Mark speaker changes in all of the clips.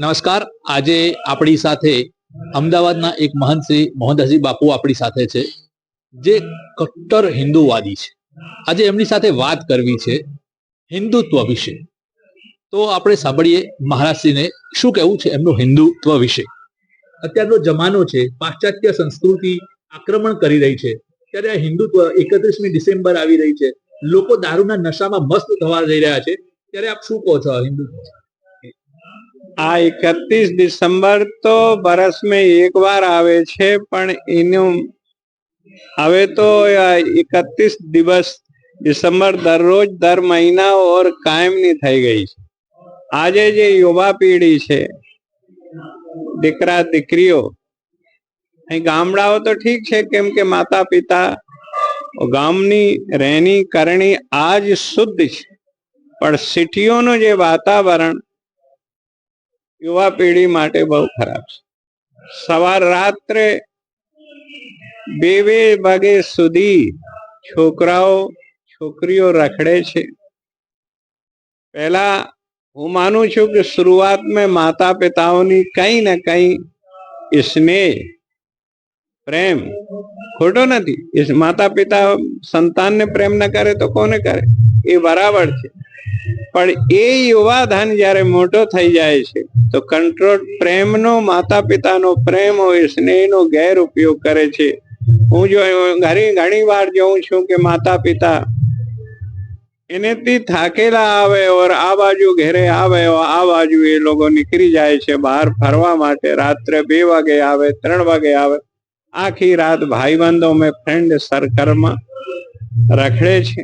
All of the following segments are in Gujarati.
Speaker 1: નમસ્કાર. આજે આપણી સાથે અમદાવાદના એક મહંત શ્રી મોહનદાસજી બાપુ આપણી સાથે છે, જે કટ્ટર હિન્દુવાદી છે. આજે એમની સાથે વાત કરવી છે હિન્દુત્વ વિશે. તો આપણે સાંભળીએ મહારાજશ્રીને શું કહેવું છે એમનું હિન્દુત્વ વિશે. અત્યારનો જમાનો છે, પાશ્ચાત્ય સંસ્કૃતિ આક્રમણ કરી રહી છે. ત્યારે આ હિન્દુત્વ એકત્રીસમી ડિસેમ્બર આવી રહી છે. લોકો દારૂના નશામાં મસ્ત થવા જઈ રહ્યા છે. ત્યારે આપ શું કહો છો હિન્દુત્વ
Speaker 2: આ એકત્રીસ ડિસેમ્બર તો બરસ મેં એક વાર આવે છે, પણ એનું હવે તો એકત્રીસ દિવસ ડિસેમ્બર દરરોજ દર મહિના ઓર કાયમની થઈ ગઈ છે. આજે જે યુવા પેઢી છે, દીકરા, દીકરીઓ, અહીં ગામડાઓ તો ઠીક છે, કેમ કે માતા પિતા, ગામની રહેણી કરણી આજ શુદ્ધ છે. પણ સિટીઓનું જે વાતાવરણ યુવા પેઢી માટે બહુ ખરાબ છે. સવાર રાત્રે બે બે વાગે સુધી છોકરાઓ, છોકરીઓ રખડે છે. પહેલા હું માનું છું કે શરૂઆત મેં માતા પિતાઓની કઈ ને કઈ સ્નેહ, પ્રેમ ખોટો નથી. માતા પિતા સંતાનને પ્રેમ ન કરે તો કોને કરે? એ બરાબર છે. પણ એ યુવા ધન જ્યારે મોટો થઈ જાય છે, તો કંટ્રોલ પ્રેમનો માતા પિતાનો પ્રેમ હોય, સ્નેહનો ગેર ઉપયોગ કરે છે. હું જો ઘણી ઘણી વાર જોઉં છું કે માતા પિતા એનેથી થાકેલા આવે ઓર આ બાજુ ઘેરે આવે આ બાજુ એ લોકો નીકળી જાય છે, બહાર ફરવા માટે રાત્રે બે વાગે આવે, ત્રણ વાગે આવે. આખી રાત ભાઈબંધો મેં ફ્રેન્ડ સર્કલમાં રખડે છે.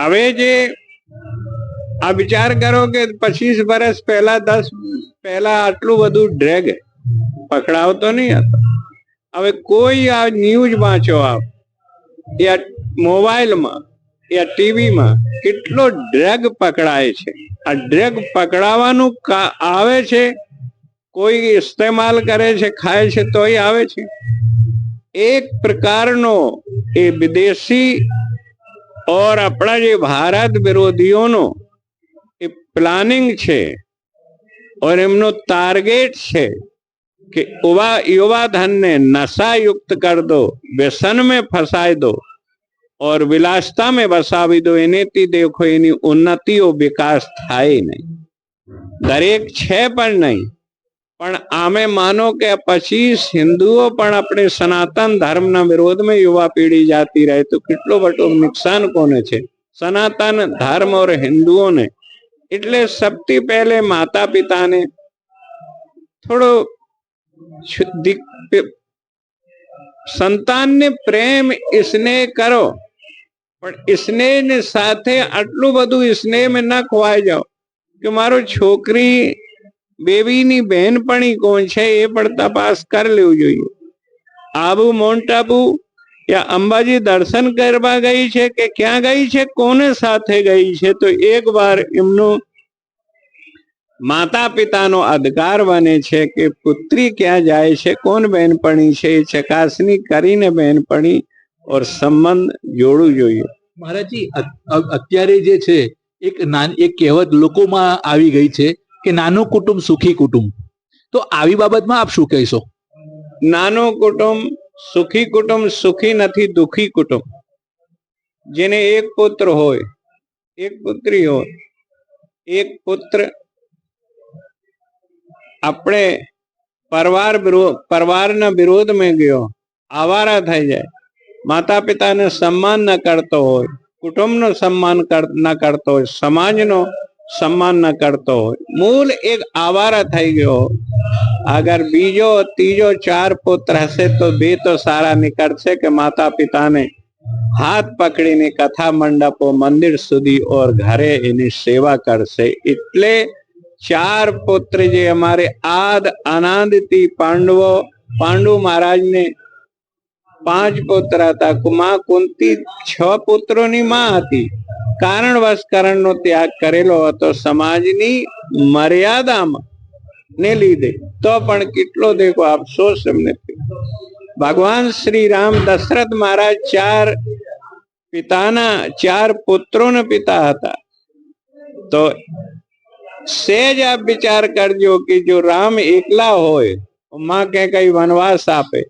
Speaker 2: હવે જે આ વિચાર કરો કે પચીસ વર્ષ પહેલા, દસ પહેલા આટલું બધું ડ્રેગ પકડાવતો નહીં હતો. હવે કોઈ આ ન્યૂઝ વાંચો આપ યા મોબાઈલમાં યા ટીવીમાં કેટલો ડ્રેગ પકડાય છે. આ ડ્રેગ પકડાવાનું આવે છે, કોઈ ઇસ્તેમાલ કરે છે, ખાય છે, તોય આવે છે. એક પ્રકારનો એ વિદેશી ઓર આપણા જે ભારત વિરોધીઓનો એ પ્લાનિંગ છે ઓર એમનો ટાર્ગેટ છે કે યુવા યુવા ધનને નશાયુક્ત કર દો વ્યસન में ફસાઈ દો ઓર વિલાસતા में બસાવી દો એનેથી દેખો એની ઉન્નતિઓ વિકાસ થાય નહીં દરેક છે પણ નહીં પણ આમે માનો કે પછી હિન્દુઓ પણ આપણે સનાતન ધર્મના વિરોધમાં યુવા પેઢી જાતી રહે તો કેટલો બધો નુકસાન કોને છે? સનાતન ધર્મ ઓર હિન્દુઓને? એટલે સૌથી પહેલે માતા પિતાને થોડો સંતાનને પ્રેમ સ્નેહ કરો, પણ સ્નેહ સાથે આટલું બધું સ્નેહ ન ખોવાઈ જાઓ કે મારો છોકરી બેબીની બહેનપણી કોણ છે એ પણ તપાસ કરી લેવું જોઈએ. આબુ માઉન્ટ આબુ અંબાજી દર્શન કરવા ગઈ છે કે ક્યાં ગઈ છે? કોને સાથે ગઈ છે? તો એક વાર એમનું માતા પિતાનો અધિકાર બને છે કે પુત્રી ક્યાં જાય છે, કોણ બહેનપણી છે, એ ચકાસણી કરીને બહેનપણી ઓર સંબંધ જોડવું જોઈએ.
Speaker 1: મહારાજજી અત્યારે જે છે, એક નાની, એક કહેવત લોકોમાં આવી ગઈ છે કે નાનું કુટુંબ સુખી કુટુંબ? તો આવી બાબતમાં આપ શું કહેશો?
Speaker 2: નાનું કુટુંબ, સુખી કુટુંબ, સુખી નથી, દુખી કુટુંબ. જેને એક પુત્ર હોય, એક પુત્રી હોય, એક પુત્ર આપણે પરવાર પરવારના વિરોધમાં ગયો, આવારા થઈ જાય. માતા પિતાને સન્માન ન કરતો હોય, કુટુંબનો સન્માન ન કરતો હોય, સમાજનો સન્માન ન કરતો હોય. મૂળ એક આવારા થઈ ગયો અગર બીજો, ત્રીજો, ચાર પુત્ર હશે તો બે તો સારા નીકળશે કે માતા પિતાને હાથ પકડીને કથા મંડપો મંદિર સુધી ઓર ઘરે એની સેવા કરશે. એટલે ચાર પુત્ર જે અમારે આદ આનંદથી પાંડવો, પાંડુ મહારાજને પાંચ પુત્ર હતા. કુમા કુંતી છ પુત્રોની માં હતી. કારણવશ કરણનો ત્યાગ કરેલો હતો સમાજની મર્યાદામાં ને લીધે તો પણ કેટલો દેખો અફસોસ એમને ભગવાન શ્રી રામ દશરથ મહારાજ ચાર પિતાના ચાર પુત્રોના પિતા હતા તો સહેજ આપ વિચાર કરજો કે જો રામ એકલા હોય માં કે કઈ વનવાસ આપે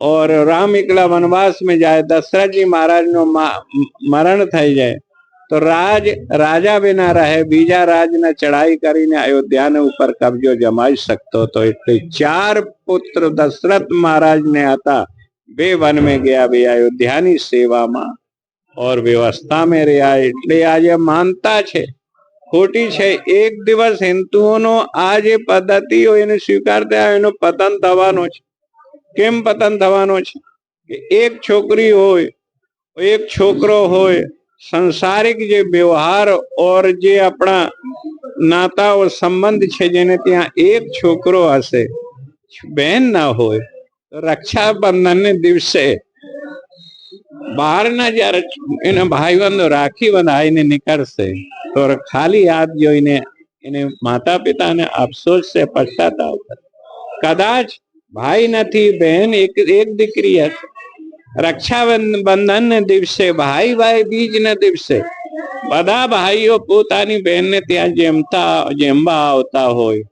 Speaker 2: और राम એકલા વનવાસ में જાય દશરથજી મહારાજનો મા- મરણ થઈ જાય તો રાજ, રાજા વિના રહે, બીજા રાજને ચડાઈ કરીને અયોધ્યાને ઉપર કબજો જમાઈ શકતો હતો. એટલે ચાર પુત્ર દશરથ મહારાજને હતા. બે વન મેં ગયા, બે અયોધ્યાની સેવામાં ઓર વ્યવસ્થા મેં રહ્યા. એટલે આજે માનતા છે. ખોટી છે. એક દિવસ હિન્દુઓનો આ જે પદ્ધતિઓ એને સ્વીકારતા એનો પતન થવાનો છે. કેમ પતન થવાનો છે? એક છોકરી હોય, એક છોકરો હોય સંસારિક જે વ્યવહાર ઓર જે આપણા નાતાઓ સંબંધ છે જેને ત્યાં એક છોકરો હશે, બહેન ના હોય રક્ષાબંધન રક્ષાબંધનને દિવસે બહારના જયારે એના ભાઈબંધો રાખી બંધાઈને નીકળશે, તો ખાલી યાદ જોઈને એને માતા પિતાને અફસોસ છે પશ્ચાતાપ. કદાચ ભાઈ નથી, બહેન એક એક દીકરી હશે રક્ષાબંધન દિવસે ભાઈ ભાઈ બીજ ને દિવસે બધા ભાઈઓ પોતાની બહેનને ત્યાં જેમતા, જેમવા આવતા હોય.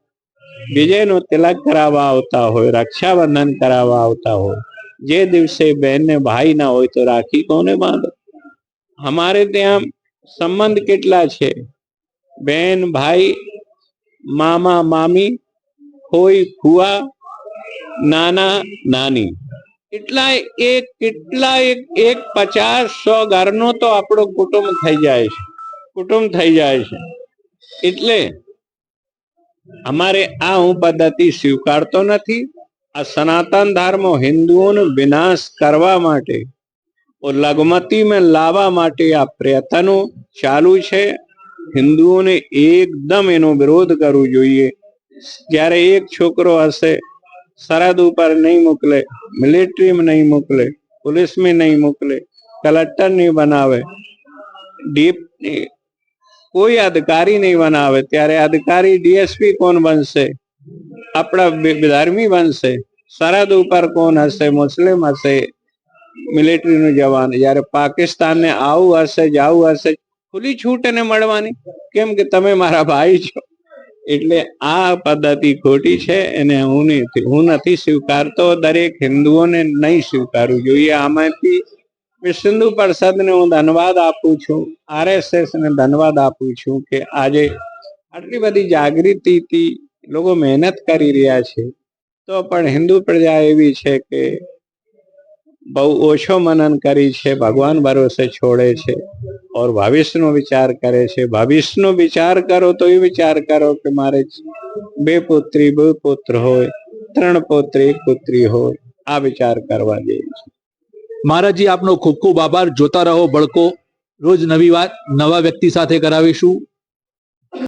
Speaker 2: બીજેનો તિલક કરાવવા આવતા હોય, રક્ષાબંધન કરાવવા આવતા હોય. જે દિવસે બહેનને ભાઈ ના હોય તો રાખી કોને બાંધો? અમારે ત્યાં સંબંધ કેટલા છે? બેન ભાઈ, મામા, મામી, કોઈ ફુવા નાના, નાની. એટલા એક, કેટલાય એક એક પચાસ સો ઘરનો તો આપણો કુટુંબ થઈ જાય છે. કુટુંબ થઈ જાય છે. એટલે અમારે આ હું પદ્ધતિ સ્વીકારતો નથી. આ સનાતન ધર્મ હિન્દુઓનો વિનાશ કરવા માટે લઘુમતી લાવવા માટે આ પ્રયત્નો ચાલુ છે. હિન્દુઓને એકદમ એનો વિરોધ કરવો જોઈએ. જ્યારે એક છોકરો હશે, સરહદ ઉપર નહીં મોકલે મિલિટરીમાં નહીં મોકલે પોલીસમાં નહીં મોકલે કલેક્ટર નહીં બનાવે ડીપ કોઈ અધિકારી નહીં બનાવે, ત્યારે અધિકારી ડીએસપી કોણ બનશે? આપણા ધાર્મી બનશે? સરહદ ઉપર કોણ હશે? મુસ્લિમ હશે? મિલિટરીનું જવાન, જ્યારે પાકિસ્તાનને આવું હશે, જાવું હશે, ખુલ્લી છૂટ એને મળવાની? કેમ કે તમે મારા ભાઈ છો? એટલે આ પદ્ધતિ ખોટી છે એને હું હું નથી સ્વીકારતો, દરેક હિન્દુઓને નહીં સ્વીકારવું જોઈએ આમાંથી હિન્દુ પરિષદને હું ધન્યવાદ આપું છું આરએસએસ ને ધન્યવાદ આપું છું કે આજે આટલી બધી જાગૃતિથી લોકો મહેનત કરી રહ્યા છે. તો પણ હિન્દુ પ્રજા એવી છે કે બહુ ઓછો મનન કરી છે, ભગવાન ભરોસે છોડે છે ઓર ભવિષ્યનો વિચાર કરે છે. ભવિષ્યનો વિચાર કરો તો એ વિચાર કરો કે મારે બે પુત્રી, બે પુત્ર હોય, ત્રણ પુત્રી, એક પુત્રી હોય. આ વિચાર કરવા દે છે.
Speaker 1: મહારાજજી, આપનો ખૂબ ખૂબ આભાર. જોતા રહો, બળકો. રોજ નવી વાત નવા વ્યક્તિ સાથે કરાવીશું.